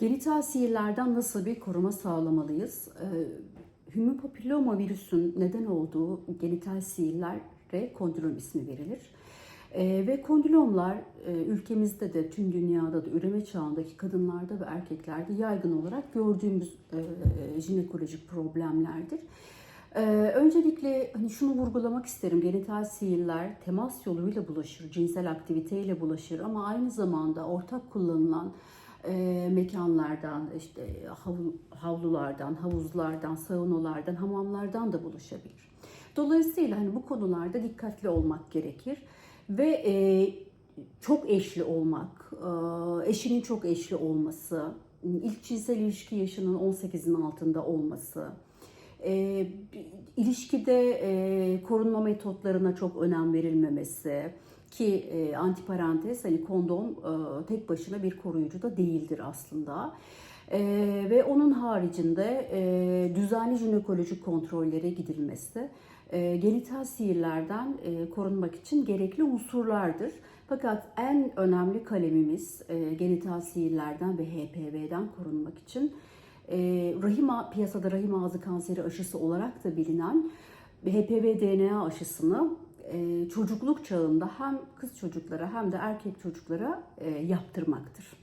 Genital sihirlerden nasıl bir koruma sağlamalıyız? Ee, Human papilloma virüsün neden olduğu genital sihirlere kondilom ismi verilir. Ee, ve kondilomlar e, ülkemizde de tüm dünyada da üreme çağındaki kadınlarda ve erkeklerde yaygın olarak gördüğümüz e, jinekolojik problemlerdir. Ee, öncelikle hani şunu vurgulamak isterim. Genital sihirler temas yoluyla bulaşır, cinsel aktiviteyle bulaşır ama aynı zamanda ortak kullanılan e, mekanlardan, işte hav- havlulardan, havuzlardan, saunalardan, hamamlardan da bulaşabilir. Dolayısıyla hani bu konularda dikkatli olmak gerekir ve e, çok eşli olmak, e, eşinin çok eşli olması, ilk cinsel ilişki yaşının 18'in altında olması, e, ilişkide e, korunma metotlarına çok önem verilmemesi ki e, antiparantez hani kondom e, tek başına bir koruyucu da değildir aslında. E, ve onun haricinde e, düzenli jinekolojik kontrollere gidilmesi e, genital sihirlerden e, korunmak için gerekli unsurlardır. Fakat en önemli kalemimiz e, genital sihirlerden ve HPV'den korunmak için rahim ağ- piyasada rahim ağzı kanseri aşısı olarak da bilinen HPV DNA aşısını e, çocukluk çağında hem kız çocuklara hem de erkek çocuklara e, yaptırmaktır.